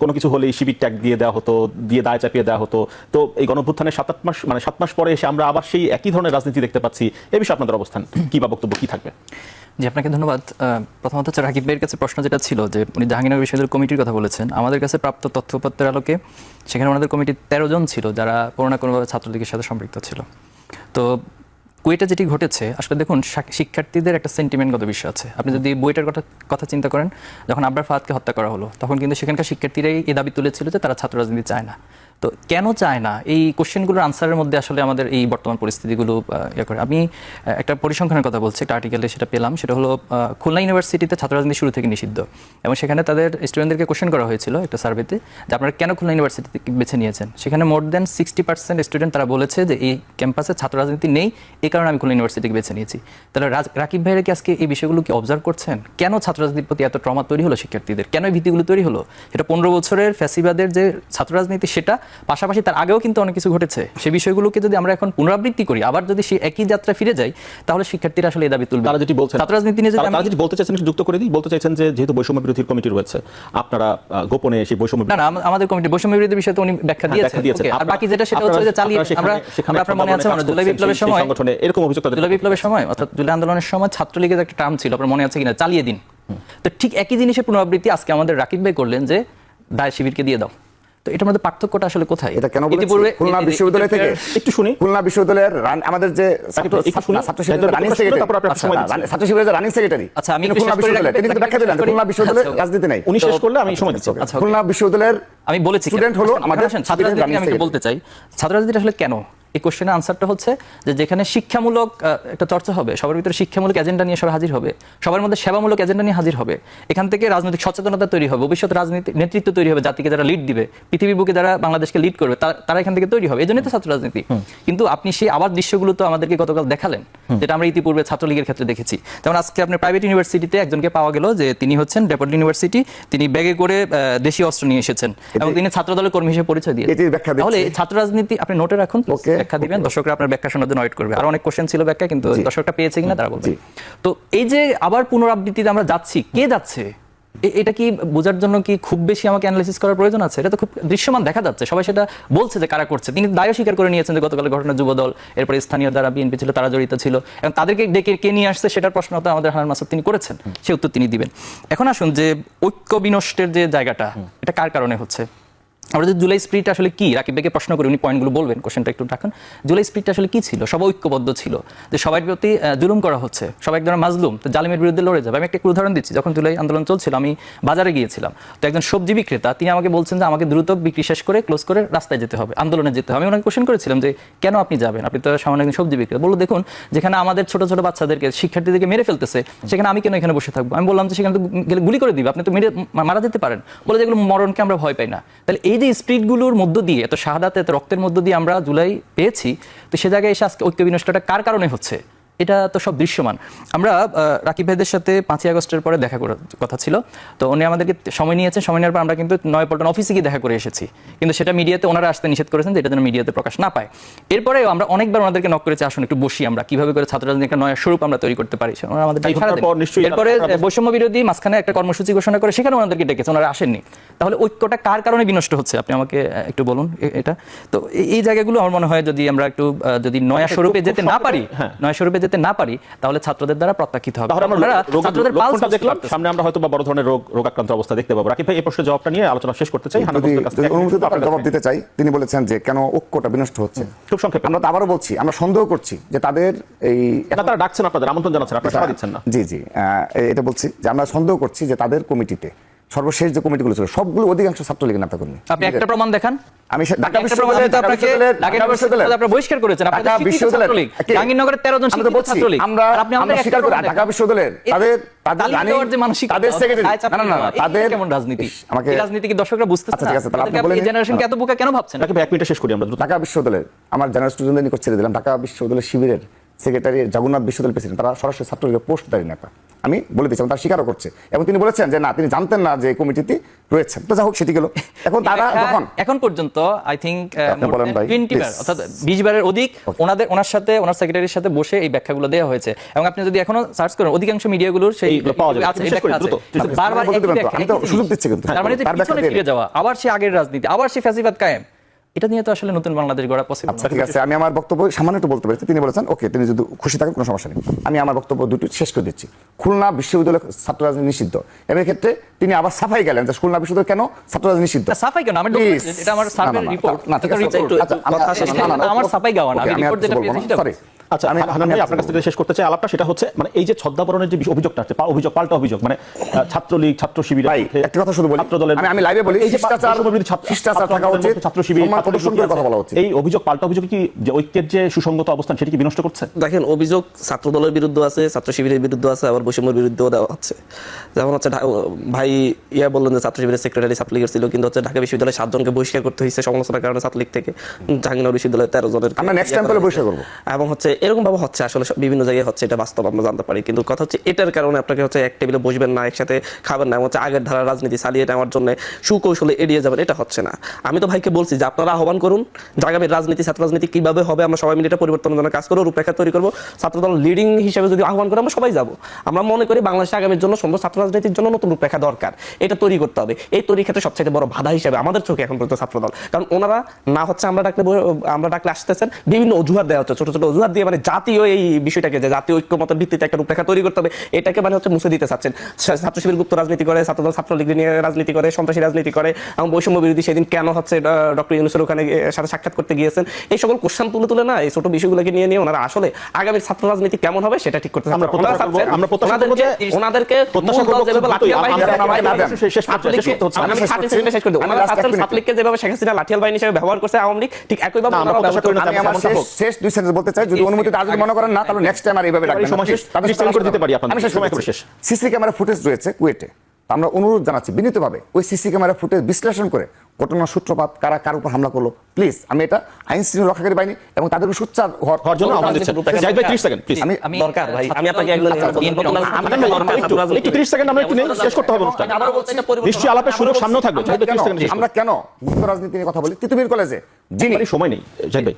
কোনো কিছু হলেই শিবির ট্যাগ দিয়ে দেওয়া হতো, দিয়ে দায় চাপিয়ে দেওয়া হতো। তো এই গণভ্যুত্থানের সাত আট মাস মানে সাত মাস পরে এসে আমরা আবার সেই একই ধরনের রাজনীতি দেখতে পাচ্ছি। এ বিষয়ে আপনাদের অবস্থান কি বা বক্তব্য কি থাকবে? জি, আপনাকে ধন্যবাদ। প্রথমত হচ্ছে রাকিব ভাইয়ের কাছে প্রশ্ন যেটা ছিল যে, উনি জাহাঙ্গীরনগর বিশ্ববিদ্যালয় কমিটির কথা বলেছেন। আমাদের কাছে প্রাপ্ত তথ্যপত্রের আলোকে সেখানে ওনাদের কমিটির তেরো জন ছিল, যারা কোনো না কোনোভাবে ছাত্রলীগের সাথে সম্পৃক্ত ছিল। তো কুয়েটে যেটি ঘটেছে, আসলে দেখুন শিক্ষার্থীদের একটা সেন্টিমেন্টগত বিষয় আছে। আপনি যদি বইটার কথা কথা চিন্তা করেন, যখন আব্রার ফাহাদকে হত্যা করা হলো, তখন কিন্তু সেখানকার শিক্ষার্থীরাই এই দাবি তুলেছিল যে তারা ছাত্র রাজনীতি চায় না। তো কেন চায় না? এই কোশ্চেনগুলোর আনসারের মধ্যে আসলে আমাদের এই বর্তমান পরিস্থিতিগুলো ইয়ে করে। আমি একটা পরিসংখ্যানের কথা বলছি, একটা আর্টিকেলে সেটা পেলাম। সেটা হলো খুলনা ইউনিভার্সিটিতে ছাত্র রাজনীতি শুরু থেকে নিষিদ্ধ। এবং সেখানে তাদের স্টুডেন্টদেরকে কোশ্চেন করা হয়েছিল একটা সার্ভেতে যে আপনারা কেন খুলনা ইউনিভার্সিটি বেছে নিয়েছেন? সেখানে more than sixty percent student তারা বলেছে যে এই ক্যাম্পাসে ছাত্র রাজনীতি নেই, এই কারণে আমি খুলনা ইউনিভার্সিটিকে বেছে নিয়েছি। তাহলে রাকিব ভাইয়েরা কি আজকে এই বিষয়গুলো কি অবজার্ভ করছেন? কেন ছাত্র রাজনীতির প্রতি এত ট্রমা তৈরি হলো শিক্ষার্থীদের? কেন এই ভীতিগুলো তৈরি হলো? এটা পনেরো বছরের ফ্যাসিবাদের যে ছাত্র রাজনীতি সেটা পাশাপাশি তার আগেও কিন্তু অনেক কিছু ঘটেছে। সেই বিষয়গুলোকে যদি আমরা এখন পুনরাবৃত্তি করি আবার যদি সেই একই যাত্রা ফিরে যাই তাহলে শিক্ষার্থীরা আসলে এই দাবি তুলবে। তারা যেটি বলছেন ছাত্র রাজনীতি নিয়ে তারা- যেটি বলতে চাইছেন যুক্ত করে দিই। বলতে চাইছেন যে যেহেতু বৈষম্য বিরোধী কমিটি রয়েছে আপনারা গোপনে সেই বৈষম্য না না আমাদের কমিটি বৈষম্য বিরোধী বিষয়ে তো উনি ব্যাখ্যা হ্যাঁ, দিয়েছেন। আর বাকি যেটা সেটা হচ্ছে যে চালিয়ে আমরা আমরা আপনার মনে আছে কাজ জুলাই বিপ্লবের সময় সংগঠনে এরকম অভিযোগ তাদের জুলাই বিপ্লবের সময় অর্থাৎ জুলাই আন্দোলনের সময় ছাত্রলীগের একটা টার্ম ছিল আপনার মনে আছে কিনা? চালিয়ে দিন। তো ঠিক একই জিনিসের পুনরাবৃত্তি আজকে আমাদের রাকিব ভাই করলেন যে দায় শিবিরকে দিয়ে দাও। তো এটার মধ্যে পার্থক্যটা আসলে কোথায়? এটা কেন? ইতিপূর্বে- খুলনা বিশ্ববিদ্যালয় থেকে একটু শুনি। খুলনা বিশ্ববিদ্যালয়ের রান- আমাদের যে ছাত্র- ছাত্র শিবিরের রানিং সেক্রেটারি। ছাত্র শিবিরের রানিং সেক্রেটারি আচ্ছা, আমি খুলনা বিশ্ববিদ্যালয়ের বিশ্ববিদ্যালয় কিন্তু ব্যাখ্যা দিলেন খুলনা আচ্ছা, রাজনীতি নাই। উনি শেষ করলে আমি সময় দিচ্ছি। আচ্ছা, খুলনা বিশ্ববিদ্যালয়ের আমি বলেছি। স্টুডেন্ট হলো আমাদের ছাত্র রাজনীতি আমি বলতে চাই। ছাত্র রাজনীতি আসলে কেন? এই কোশ্চেনের আনসারটা হচ্ছে যে যেখানে শিক্ষামূলক একটা চর্চা হবে সবার ভিতরে শিক্ষামূলক এজেন্ডা নিয়ে সবাই হাজির হবে সবার মধ্যে সেবামূলক এজেন্ডা নিয়ে হাজির হবে এখান থেকে রাজনৈতিক সচেতনতা তৈরি হবে ভবিষ্যৎ রাজনীতি নেতৃত্ব তৈরি হবে জাতিকে যারা লিড দিবে পৃথিবীর বুকে যারা বাংলাদেশকে লিড করবে তারা এখান থেকে তৈরি হবে এই জন্যই তো ছাত্র রাজনীতি। কিন্তু আপনি সেই আবার দৃশ্যগুলো তো আমাদেরকে গতকাল দেখালেন যেটা আমরা ইতিপূর্বে ছাত্রলীগের ক্ষেত্রে দেখেছি। যেমন আজকে আপনার প্রাইভেট ইউনিভার্সিটিতে একজনকে পাওয়া গেল যে তিনি হচ্ছেন ডেপোর্ট ইউনিভার্সিটি তিনি ব্যাগে করে আহ, দেশীয় অস্ত্র নিয়ে এসেছেন এবং তিনি ছাত্র দলের কর্মী হিসেবে পরিচয় দিয়ে। তাহলে ছাত্র রাজনীতি আপনি নোটে রাখুন। Okay, ব্যাখ্যা দিবেন দর্শকরা আপনার ব্যাখ্যা শোনার জন্য ওয়েট করবে। আর অনেক কোশ্চেন ছিল ব্যাখ্যা কিন্তু দর্শকটা পেয়েছে কিনা তারা বলবে। তো এই যে আবার পুনরাবৃত্তিতে আমরা যাচ্ছি কে যাচ্ছে? এটা কি বোঝার জন্য কি খুব বেশি আমাকে অ্যানালাইসিস করার প্রয়োজন আছে? এটা তো খুব দৃশ্যমান দেখা যাচ্ছে সবাই সেটা বলছে যে কারা করছে। তিনি দায়ও স্বীকার করে নিয়েছেন যে গতকালের ঘটনা যুবদল এরপরে স্থানীয় যারা বিএনপি ছিল তারা জড়িত ছিল। এবং তাদেরকে ডেকে কে নিয়ে আসছে সেটার প্রশ্ন তো আমাদের হানান মাসুদ তিনি করেছেন সে উত্তর তিনি দিবেন। এখন আসুন যে ঐক্য বিনষ্টের যে জায়গাটা এটা কার কারণে হচ্ছে? আমরা যদি জুলাই স্প্রিট আসলে কি, রাকিব ভাইকে প্রশ্ন করি, উনি পয়েন্টগুলো বলবেন, কোশ্চেনটা একটু রাখুন। জুলাই স্প্রিট আসলে কি ছিল? সবাই ঐক্যবদ্ধ ছিল যে সবার প্রতি জুলুম করা হচ্ছে, সবাই একজন মাজলুম, তো জালিমের বিরুদ্ধে লড়ে যাবে। আমি একটা উদাহরণ দিচ্ছি, যখন জুলাই আন্দোলন চলছিল, আমি বাজারে গিয়েছিলাম, তো একজন সবজি বিক্রেতা, তিনি আমাকে বলছেন যে আমাকে দ্রুত বিক্রি শেষ করে ক্লোজ করে রাস্তায় যেতে হবে, আন্দোলনে যেতে হবে। আমি ওনাকে কোশ্চেন করেছিলাম যে, কেন আপনি যাবেন? আপনি তো সামান্য একজন সবজি বিক্রেতা। বলল, দেখুন, যেখানে আমাদের ছোট ছোট বাচ্চাদেরকে, শিক্ষার্থীদেরকে মেরে ফেলতেছে, সেখানে আমি কেন এখানে বসে থাকব? আমি বললাম যে, সেখানে তো গেলে গুলি করে দিবে, আপনি তো মেরে মারা যেতে পারেন। বলে, যেগুলো মরণকে আমরা ভয় পাই না। তাহলে এই যে স্প্রিটগুলোর মধ্য দিয়ে, এত শাহাদাত এত রক্তের মধ্য দিয়ে আমরা জুলাই পেয়েছি, তো সে জায়গায় এসে আজকে ঐক্য বিনষ্টটা কার কারণে হচ্ছে? এটা তো সব দৃশ্যমান। আমরা রাকিব ভাইদের সাথে পাঁচই আগস্টের পরে দেখা করার কথা ছিল। তো উনি আমাদেরকে সময় নিয়েছেন। সময় নেওয়ার পর আমরা কিন্তু নয়পল্টন অফিসে গিয়ে দেখা করে এসেছি। কিন্তু সেটা মিডিয়াতে ওনারা আসতে নিষেধ করেছেন যে এটা যেন মিডিয়াতে প্রকাশ না পায়। এরপরে আমরা অনেকবার ওনাদেরকে নক করেছি আসুন একটু বসি আমরা। কীভাবে করে ছাত্র রাজনীতি একটা নয়া স্বরূপ আমরা তৈরি করতে পারি ওনারা আমাদের এরপরে বৈষম্য বিরোধী মাঝখানে একটা কর্মসূচি ঘোষণা করে সেখানে ওনাদেরকে ডেকেছে ওনারা আসেননি। তাহলে ঐক্যটা কার কারণে বিনষ্ট হচ্ছে? আপনি আমাকে একটু বলুন এটা। তো এই- জায়গাগুলো আমার মনে হয় যদি আমরা একটু যদি নয়া আচ্ছা, স্বরূপে যেতে না পারি হ্যাঁ। নয়া স্বরূপে যেতে না পারি তাহলে ছাত্রদের দ্বারা প্রত্যাখ্যিত হবে। আমরা ছাত্রদের পালস দেখলাম। সামনে আমরা হয়তো বা বড় ধরনের রোগ রোগাক্রান্ত অবস্থা দেখতে পাবো। রাকিব ভাই এই প্রশ্নের জবাবটা নিয়ে আলোচনা শেষ করতে চাই। অনুমতি আপনার জবাব দিতে চাই তিনি বলেছেন যে কেন ঐক্যটা বিনষ্ট হচ্ছে? খুব সংক্ষেপে। আমরা আবারও বলছি আমরা সন্দেহ করছি যে তাদের এই তারা ডাকছেন আপনাদের আমন্ত্রণ জানাচ্ছেন আপনারা দিচ্ছেন না। জি জি। এটা বলছি যে আমরা সন্দেহ করছি যে তাদের কমিটিতে সর্বশেষ যে কমিটিগুলো ছিল সবগুলো অধিকাংশ ছাত্রলীগের নেতাকর্মী আপনি একটা প্রমাণ দেখান। আমি ঢাকা বিশ্ববিদ্যালয়ে আপনাকে ঢাকা বিশ্ববিদ্যালয়ে আপনারা বহিষ্কার করেছেন আপনাদের ঢাকা বিশ্ববিদ্যালয়ের জাহাঙ্গীরনগরের 13 জন শিক্ষিত ছাত্রলীগ। আমরা আপনি আমরা আমাদের স্বীকার করি ঢাকা বিশ্ববিদ্যালয়ের তাদের তাদের মানসিকতা, তাদের সেক্রেটারি না না না তাদের কেমন রাজনীতি? আমাকে রাজনীতি কি দর্শকরা বুঝতে আচ্ছা, ঠিক আছে, তাহলে আপনি তাদেরকে বলে এই নিন। জেনারেশনকে এত বোকা কেন ভাবছেন? ভাই এক মিনিটে শেষ করি আমরা। ঢাকা বিশ্ববিদ্যালয়ের আমার জেনারেল স্টুডেন্টদের নিকট ছেড়ে দিলাম। ঢাকা বিশ্ববিদ্যালয়ের শিবিরের সেক্রেটারি জগন্নাথ বিশ্ববিদ্যালয় প্রেসিডেন্ট তারা সরাসরি ছাত্রলীগের পোস্টদারী নেতা। আমি বলে দিচ্ছি এবং তার স্বীকারও করছে। এবং তিনি বলেছেন যে না তিনি জানতেন না যে কমিটিতে রয়েছেন। তো যা হোক সেটি গেল। এখন তারা যখন এখন পর্যন্ত আই থিঙ্ক টোয়েন্টি বার অর্থাৎ বিশ বারের অধিক ওনাদের ওনার সাথে ওনার সেক্রেটারির সাথে বসে এই ব্যাখ্যাগুলো দেওয়া হয়েছে। এবং আপনি যদি এখনও সার্চ করেন অধিকাংশ মিডিয়াগুলোর সেই পাওয়া। বারবার? ব্যাখ্যা, আমি তো সুযোগ দিচ্ছি। কিন্তু। তার মানে পিছনে ফিরে যাওয়া আবার সে আগের রাজনীতি আবার সে ফ্যাসিবাদ কায়েম। এটা নিয়ে তো আসলে নতুন বাংলাদেশ গড়া পসিবল আচ্ছা ঠিক আছে আমি আমার বক্তব্য সামান্য একটু বলতে পারি। তিনি বলেছেন ওকে তিনি যদি খুশি থাকেন কোনো সমস্যা নেই। আমি আমার বক্তব্য দুটো শেষ করে দিচ্ছি। খুলনা বিশ্ববিদ্যালয় ছাত্র রাজনীতি নিষিদ্ধ। এবং ক্ষেত্রে তিনি আবার সাফাই গেলেন যে খুলনা বিশ্ববিদ্যালয় কেন ছাত্র রাজনীতি নিষিদ্ধ? সাফাই কেন? আমি এটা আমার সার্ভে রিপোর্ট না, ঠিক আছে, আচ্ছা, আমার- ছাপাই গাওয়া না, আমি রিপোর্ট যেটা পেয়েছি সেটা। আচ্ছা আমি হানান ভাই আপনার কাছ থেকে শেষ করতে চাই আলাপটা সেটা হচ্ছে মানে এই যে ছদ্মাবরণের যে অভিযোগটা আছে অভিযোগ পাল্টা অভিযোগ মানে ছাত্রলীগ ছাত্র শিবির একটা কথা শুধু বলি ছাত্র দলের আমি আমি লাইভে বলি এই যে শিষ্টাচার থাকা উচিত ছাত্র শিবির। কথা বলা উচিত। এই অভিযোগ পাল্টা অভিযোগ কি যে ঐক্যের যে সুসংগত অবস্থান সেটি কি বিনষ্ট করছে? দেখেন অভিযোগ ছাত্র দলের বিরুদ্ধে আছে ছাত্র শিবিরের বিরুদ্ধে আছে আবার বৈষম্যের বিরুদ্ধেও দেওয়া হচ্ছে। যেমন হচ্ছে ভাই ইয়া বললেন যে ছাত্র শিবিরের সেক্রেটারি ছাত্রলীগের ছিল কিন্তু হচ্ছে ঢাকা বিশ্ববিদ্যালয়ে সাতজনকে বহিষ্কার করতে হয়েছে সমালোচনার কারণে ছাত্রলীগ থেকে। জাহাঙ্গীরনগর বিশ্ববিদ্যালয়ে তেরো জনের আমরা time পেলে বহিষ্কার করব। এবং হচ্ছে এরকম ভাবে হচ্ছে, আসলে বিভিন্ন জায়গায় হচ্ছে এটা বাস্তব আমরা জানতে পারি। কিন্তু কথা হচ্ছে এটার কারণে আপনাকে হচ্ছে এক টেবিলে বসবেন না, একসাথে খাবেন না হচ্ছে আগের ধারা রাজনীতি চালিয়ে নেওয়ার জন্য সুকৌশলে এড়িয়ে যাবেন, এটা হচ্ছে না। আমি তো ভাইকে বলছি যে আপনারা আহ্বান করুন যে আগামী রাজনীতি ছাত্র রাজনীতি কীভাবে হবে, আমরা সবাই মিলে এটা পরিবর্তনের জন্য কাজ করব, রূপরেখা তৈরি করব। ছাত্রদল লিডিং হিসেবে যদি আহ্বান করে, আমরা সবাই যাব। আমরা মনে করি বাংলাদেশে আগামীর জন্য সুন্দর ছাত্র রাজনীতির জন্য নতুন রূপরেখা দরকার। এটা তৈরি করতে হবে। এই তৈরি ক্ষেত্রে সবচেয়ে বড় বাধা হিসেবে আমাদের চোখে এখন পর্যন্ত ছাত্রদল। কারণ ওনারা না হচ্ছে আমরা ডাকলে আমরা ডাকলে আসতেছেন, বিভিন্ন অজুহাত দেওয়া হচ্ছে, ছোট ছোট অজুহাত দিয়ে মানে জাতীয় এই বিষয়টাকে যে জাতীয় ঐক্যমতের ভিত্তিতে একটা রূপরেখা তৈরি করতে হবে এটাকে মানে হচ্ছে মুছে দিতে চাচ্ছেন ছাত্র শিবির গুপ্ত রাজনীতি করে ছাত্রদল ছাত্রলীগ নিয়ে রাজনীতি করে সন্ত্রাসী রাজনীতি করে এবং বৈষম্য বিরোধী সেদিন কেন হচ্ছে ডক্টর ইউনুসের ওখানে সাথে সাক্ষাৎ করতে গিয়েছেন এই সকল কোশ্চেন তুলে তুলে না এই ছোট বিষয়গুলোকে নিয়ে নিয়ে ওনারা আসলে আগামী ছাত্র রাজনীতি কেমন হবে সেটা ঠিক করতে ওনাদেরকে ছাত্রলীগকে- হচ্ছে। আমি শেষ 30 করছি। সেকেন্ডে শেষ করে দিই। আমি ওনারা last চাচ্ছেন এক minute। ছাত্রলীগকে যেভাবে শেখ হাসিনা লাঠিয়াল বাহিনী হিসেবে ব্যবহার করছে আওয়ামী লীগ ঠিক একইভাবে। শেষ দুই সেন্টেন্স বলতে চাই যদি অনুমতি তার যদি মনে করেন না তাহলে নেক্সট টাইম আর এইভাবে এবারে ডাকবেন না। সময় শেষ। তাদের নিশ্চয়ই করে দিতে পারি আপনাদের। আমি শেষ সময় করে শেষ। সিসি ক্যামেরা ফুটেজ রয়েছে কুয়েটে তো আমরা অনুরোধ জানাচ্ছি বিনীতভাবে ওই সিসি ক্যামেরা ফুটেজ বিশ্লেষণ করে ঘটনার সূত্রপাত কারা কার উপর হামলা করল প্লিজ আমি এটা আইন শৃঙ্খলা রক্ষাকারী বাহিনী এবং তাদেরকে সোচ্চার হওয়ার জন্য দিচ্ছেন জাহিদ ভাই 30 সেকেন্ড প্লিজ আমি- আমি দরকার ভাই আমি আপনাকে আচ্ছা, একটু একটু 30 সেকেন্ড আমরা একটু নেই, শেষ করতে হবে অনুষ্ঠান আবারও বলছি, এটা পরিবর্তন নিশ্চয়ই আলাপের সুযোগ সামনেও থাকবে আমরা জাহিদ ভাই 30 কেন- সেকেন্ড আমরা কেন মুক্ত রাজনীতি নিয়ে কথা বলি তিতুমির কলেজে যিনি সময় নেই।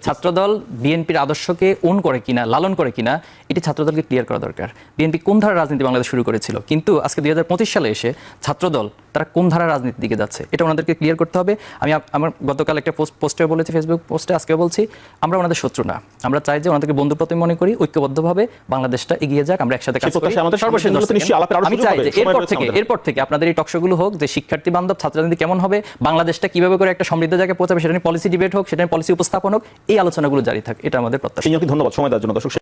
ছাত্রদল বিএনপির আদর্শকে ওন করে কিনা লালন করে কিনা এটি ছাত্রদলকে ক্লিয়ার করা দরকার। বিএনপি কোন ধারা রাজনীতি বাংলাদেশ শুরু করেছিল? কিন্তু আজকে দুই সালে এসে ছাত্রদল তারা কোন ধারা রাজনীতির দিকে যাচ্ছে? এটা ওনাদেরকে ক্লিয়ার করতে হবে। আমি আমার গতকাল একটা পোস্ট পোস্টে বলেছি ফেসবুক পোস্টে আজকে বলছি আমরা ওনাদের শত্রু না। আমরা চাই যে ওনাদেরকে মনে করি ঐক্যবদ্ধভাবে বাংলাদেশটা এগিয়ে যাক আমরা একসাথে কাজ করি। আমি চাই যে এরপর থেকে এরপর থেকে আপনাদের এই টকশোগুলো হোক যে শিক্ষার্থী বান্ধব ছাত্র রাজনীতি কেমন হবে বাংলাদেশটা কীভাবে করে একটা সমৃদ্ধ জায়গায় পৌঁছাবে সেটা নিয়ে পলিসি ডিবেট হোক সেটা নিয়ে পলিসি উপস্থাপন হোক, এই আলোচনাগুলো জারি থাক, এটা আমাদের প্রত্যাশা। ধন্যবাদ? সময় দেওয়ার জন্য দর্শক